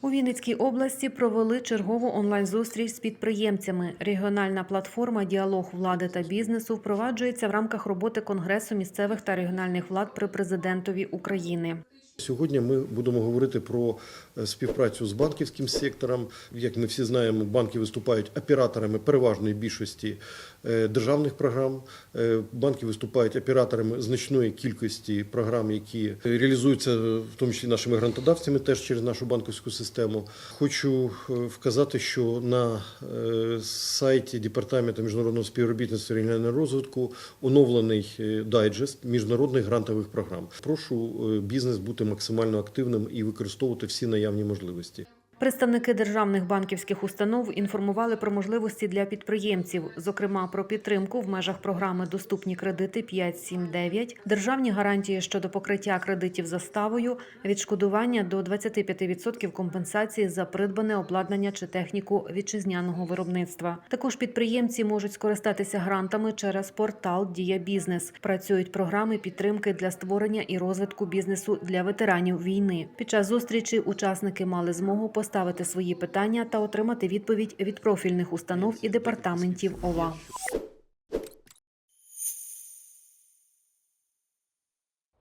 У Вінницькій області провели чергову онлайн-зустріч з підприємцями. Регіональна платформа Діалог влади та бізнесу впроваджується в рамках роботи Конгресу місцевих та регіональних влад при президентові України. Сьогодні ми будемо говорити про е, співпрацю з банківським сектором. Як ми всі знаємо, банки виступають операторами переважної більшості е, державних програм. Е, Банки виступають операторами значної кількості програм, які реалізуються в тому числі нашими грантодавцями, теж через нашу банківську систему. Хочу вказати, що на сайті департаменту міжнародного співробітництва регіонального розвитку оновлений дайджест міжнародних грантових програм. Прошу бізнес бути максимально активним і використовувати всі наявні можливості. Представники державних банківських установ інформували про можливості для підприємців, зокрема про підтримку в межах програми Доступні кредити 5.7.9», державні гарантії щодо покриття кредитів заставою, відшкодування до 25% компенсації за придбане обладнання чи техніку вітчизняного виробництва. Також підприємці можуть скористатися грантами через портал Дія Бізнес. Працюють програми підтримки для створення і розвитку бізнесу для ветеранів війни. Під час зустрічі учасники мали змогу поставити свої питання та отримати відповідь від профільних установ і департаментів ОВА.